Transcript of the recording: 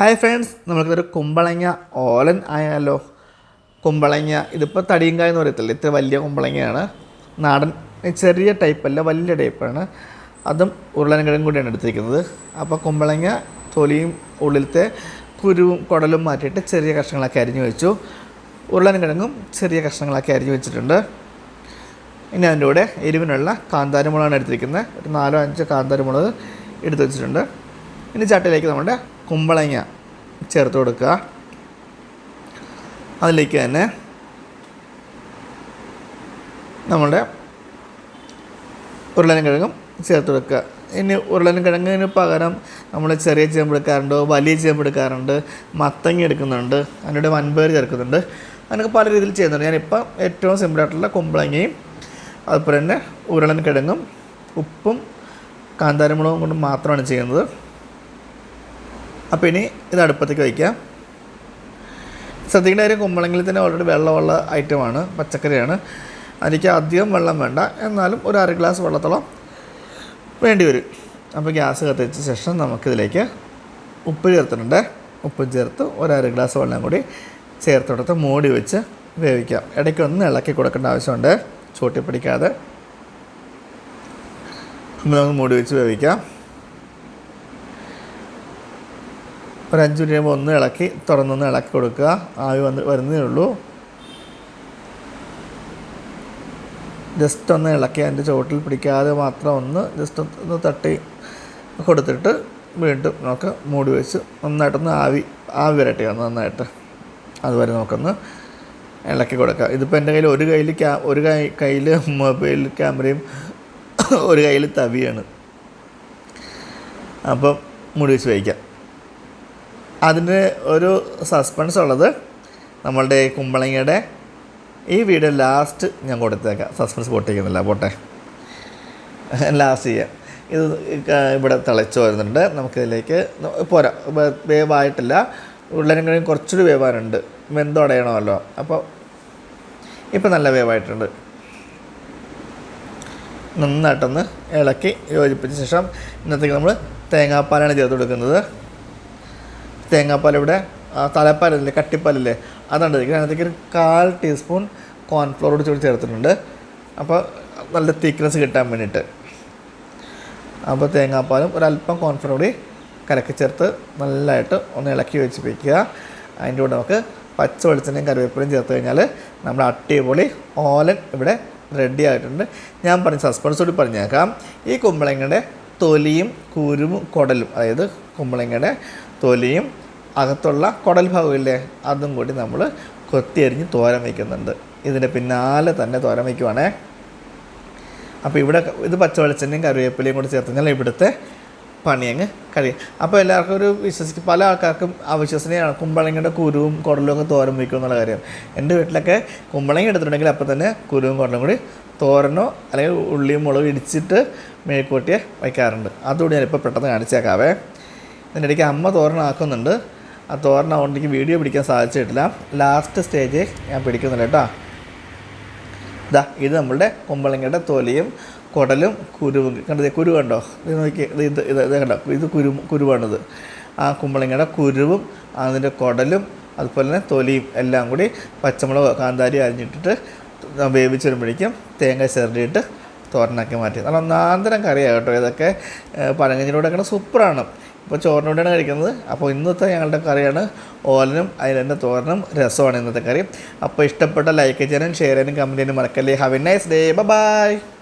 Hi friends നമുക്കിതൊരു കുമ്പളങ്ങ ഓലൻ ആയാലോ? കുമ്പളങ്ങ ഇതിപ്പോൾ തടിയങ്കായ എന്ന് പറയത്തില്ല? ഇത്ര വലിയ കുമ്പളങ്ങയാണ്. നാടൻ ചെറിയ ടൈപ്പല്ല വലിയ ടൈപ്പാണ് അതും ഉരുളൻകിഴങ്ങും കൂടിയാണ് എടുത്തിരിക്കുന്നത്. അപ്പോൾ കുമ്പളങ്ങ തൊലിയും ഉള്ളിലത്തെ കുരുവും കുടലും മാറ്റിയിട്ട് ചെറിയ കഷ്ണങ്ങളൊക്കെ അരിഞ്ഞു വെച്ചു. ഉരുളൻകിഴങ്ങും ചെറിയ കഷ്ണങ്ങളൊക്കെ അരിഞ്ഞു വെച്ചിട്ടുണ്ട്. ഇനി അതിന്റെ കൂടെ എരിവിനുള്ള കാന്താരിമുളകാണ് എടുത്തിരിക്കുന്നത്. ഒരു നാലോ അഞ്ചോ കാന്താരിമുളക് എടുത്ത് വെച്ചിട്ടുണ്ട്. ഇനി ചട്ടിയിലേക്ക് നമ്മുടെ കുമ്പളങ്ങ ചേർത്ത് കൊടുക്കുക. അതിലേക്ക് തന്നെ നമ്മുടെ ഉരുളൻകിഴങ്ങും ചേർത്ത് കൊടുക്കുക. ഇനി ഉരുളൻകിഴങ്ങിന് പകരം നമ്മൾ ചെറിയ ചേമ്പ് എടുക്കാറുണ്ട് വലിയ ചേമ്പ് എടുക്കാറുണ്ട് മത്തങ്ങ എടുക്കുന്നുണ്ട് അതിന്റെ വൻപേർ ചേർക്കുന്നുണ്ട്. അങ്ങനെയൊക്കെ പല രീതിയിൽ ചെയ്യുന്നുണ്ട്. ഞാനിപ്പം ഏറ്റവും സിമ്പിളായിട്ടുള്ള കുമ്പളങ്ങയും അതുപോലെ തന്നെ ഉരുളൻകിഴങ്ങും ഉപ്പും കാന്താരമുളകും കൊണ്ട് മാത്രമാണ് ചെയ്യുന്നത്. അപ്പോൾ ഇനി ഇത് അടുപ്പത്തേക്ക് വയ്ക്കാം ശ്രദ്ധിക്കേണ്ട കാര്യം കുമ്പളങ്ങളിൽ തന്നെ ഓൾറെഡി വെള്ളമുള്ള ഐറ്റമാണ് പച്ചക്കറിയാണ്. അതിലേക്ക് അധികം വെള്ളം വേണ്ട. എന്നാലും ഒരു അര ഗ്ലാസ് വെള്ളത്തോളം വേണ്ടി വരും. അപ്പോൾ ഗ്യാസ് കത്തിച്ച ശേഷം നമുക്കിതിലേക്ക് ഉപ്പ് ചേർത്തിട്ടുണ്ട്. ഉപ്പ് ചേർത്ത് ഒരു അര ഗ്ലാസ് വെള്ളം കൂടി ചേർത്ത് കൊടുത്ത് മൂടി വെച്ച് വേവിക്കാം. ഇടയ്ക്ക് ഒന്ന് ഇളക്കി കൊടുക്കേണ്ട ആവശ്യമുണ്ട്. ചൂട്ടി പിടിക്കാതെ. നമുക്ക് മൂടി വെച്ച് വേവിക്കാം. ഒരു അഞ്ച് മിനിറ്റ് ഒന്ന് ഇളക്കി തുറന്നൊന്ന് ഇളക്കി കൊടുക്കുക. ആവി വന്ന് വരുന്നേ ഉള്ളൂ. ജസ്റ്റ് ഒന്ന് ഇളക്കി അതിന്റെ ചുവട്ടിൽ പിടിക്കാതെ മാത്രം ഒന്ന് ജസ്റ്റ് ഒന്ന് തട്ടി കൊടുത്തിട്ട് വീണ്ടും നമുക്ക് മൂടി വെച്ച് നന്നായിട്ടൊന്ന് ആവി ആവി വരട്ടെ ഒന്ന് നന്നായിട്ട്. അതുവരെ നമുക്കൊന്ന് ഇളക്കി കൊടുക്കുക ഇതിപ്പോൾ എന്റെ കയ്യിൽ ഒരു കയ്യിൽ ക്യാ ഒരു കൈ കയ്യിൽ മൊബൈൽ ക്യാമറയും ഒരു കയ്യിൽ തവിയാണ്. അപ്പം മുടി വെച്ച് വയ്ക്കാം അതിന് ഒരു സസ്പെൻസ് ഉള്ളത് നമ്മളുടെ കുമ്പളങ്ങയുടെ ഈ വീഡിയോ ലാസ്റ്റ് ഞാൻ കൊടുത്തേക്കാം. സസ്പെൻസ് പൊട്ടിക്കുന്നില്ല. പോട്ടെ. ലാസ്റ്റ് ചെയ്യാം. ഇത് ഇവിടെ തിളച്ച് വരുന്നുണ്ട്. നമുക്കിതിലേക്ക് പോരാ. വേവായിട്ടില്ല വേവായിട്ടില്ല. കഴിയും കുറച്ചൊരു വേവാനുണ്ട്. വെന്തോടയണമല്ലോ അപ്പോൾ ഇപ്പം നല്ല വേവായിട്ടുണ്ട്. നന്നായിട്ടൊന്ന് ഇളക്കി യോജിപ്പിച്ച ശേഷം ഇന്നത്തേക്ക് നമ്മൾ തേങ്ങാപ്പാലാണ് ചേർത്ത് കൊടുക്കുന്നത്. തേങ്ങാപ്പാൽ ഇവിടെ തലപ്പാലല്ലേ കട്ടിപ്പാലല്ലേ അതാണ് അതിനകത്തേക്ക് ഒരു കാൽ ടീസ്പൂൺ കോൺഫ്ലോർ കൂടി ചൂടി ചേർത്തിട്ടുണ്ട്. അപ്പോൾ നല്ല തിക്നെസ് കിട്ടാൻ വേണ്ടിയിട്ട്. അപ്പോൾ തേങ്ങാപ്പാലും ഒരല്പം കോൺഫ്ലോർ കൂടി കലക്കി ചേർത്ത് നല്ലതായിട്ട് ഒന്ന് ഇളക്കി വെച്ച് വയ്ക്കുക അതിന്റെ കൂടെ നമുക്ക് പച്ച വെളിച്ചെണ്ണയും കറിവേപ്പിലയും ചേർത്ത് കഴിഞ്ഞാൽ നമ്മുടെ അടിപൊളി ഓലൻ ഇവിടെ റെഡി ആയിട്ടുണ്ട്. ഞാൻ പറഞ്ഞ സസ്പെൻസ് കൂടി പറഞ്ഞേക്കാം. ഈ കുമ്പളങ്ങയുടെ തൊലിയും കൂരും കുടലും അതായത് കുമ്പളങ്ങയുടെ തൊലിയും അകത്തുള്ള കുടൽ ഭാഗമില്ലേ അതും കൂടി നമ്മൾ കൊത്തിയരിഞ്ഞ് തോരൻ വയ്ക്കുന്നുണ്ട് ഇതിന്റെ പിന്നാലെ തന്നെ തോരൻ വയ്ക്കുവാണേ അപ്പോൾ ഇവിടെ ഇത് പച്ചവെളിച്ചെണ്ണയും കറിവേപ്പിലയും കൂടി ചേർത്ത് കഴിഞ്ഞാൽ ഇവിടുത്തെ പണി അങ്ങ് കഴിയും. അപ്പോൾ എല്ലാവർക്കും ഒരു വിശ്വസിക്കും പല ആൾക്കാർക്കും അവിശ്വസനീയമാണ്. കുമ്പളങ്ങയുടെ കുരുവും കുടലും ഒക്കെ തോരൻ വയ്ക്കും എന്നുള്ള കാര്യം. എന്റെ വീട്ടിലൊക്കെ കുമ്പളങ്ങ എടുത്തിട്ടുണ്ടെങ്കിൽ അപ്പോൾ തന്നെ കുരുവും കുടലും കൂടി തോരനോ അല്ലെങ്കിൽ ഉള്ളിയും മുളകും ഇടിച്ചിട്ട് മേൽക്കൂട്ടിയെ വയ്ക്കാറുണ്ട്. അതുകൂടി ഇപ്പോൾ പെട്ടെന്ന് കാണിച്ചേക്കാവേ. ഇതിന്റെ ഇടയ്ക്ക് അമ്മ തോരനാക്കുന്നുണ്ട് ആ തോരനാവുകൊണ്ട് എനിക്ക് വീഡിയോ പിടിക്കാൻ സാധിച്ചിട്ടില്ല. ലാസ്റ്റ് സ്റ്റേജ് ഞാൻ പിടിക്കുന്നില്ല കേട്ടോ. ഇതാ ഇത് നമ്മളുടെ കുമ്പളങ്ങയുടെ തൊലിയും കുടലും കുരുവും. കണ്ടത് കുരു കണ്ടോ? ഇത് നോക്കി ഇത് ഇത് ഇത് കണ്ടോ? ഇത് കുരു കുരുവാണിത്. ആ കുമ്പളങ്ങയുടെ കുരുവും അതിന്റെ കുടലും അതുപോലെ തന്നെ തൊലിയും എല്ലാം കൂടി പച്ചമുളക് കാന്താരി അരിഞ്ഞിട്ടിട്ട് വേവിച്ച് വരുമ്പോഴേക്കും തേങ്ങ ചിരണ്ടിയിട്ട് തോരനാക്കി മാറ്റി. നല്ല ഒന്നാന്തരം കറിയാണ് കേട്ടോ ഇതൊക്കെ. പഴങ്കഞ്ഞിലൂടെ സൂപ്പറാണ്. ഇപ്പോൾ ചോറിനോടെയാണ് കഴിക്കുന്നത്. അപ്പോൾ ഇന്നത്തെ ഞങ്ങളുടെ കറിയാണ് ഓലനും അതിന്റെ തോരനും. രസമാണ് ഇന്നത്തെ കറി. അപ്പോൾ ഇഷ്ടപ്പെട്ട ലൈക്ക് ചെയ്യാനും ഷെയർ ചെയ്യാനും കമന്റ് ചെയ്യാനും മറക്കല്ലേ. Have a nice day bye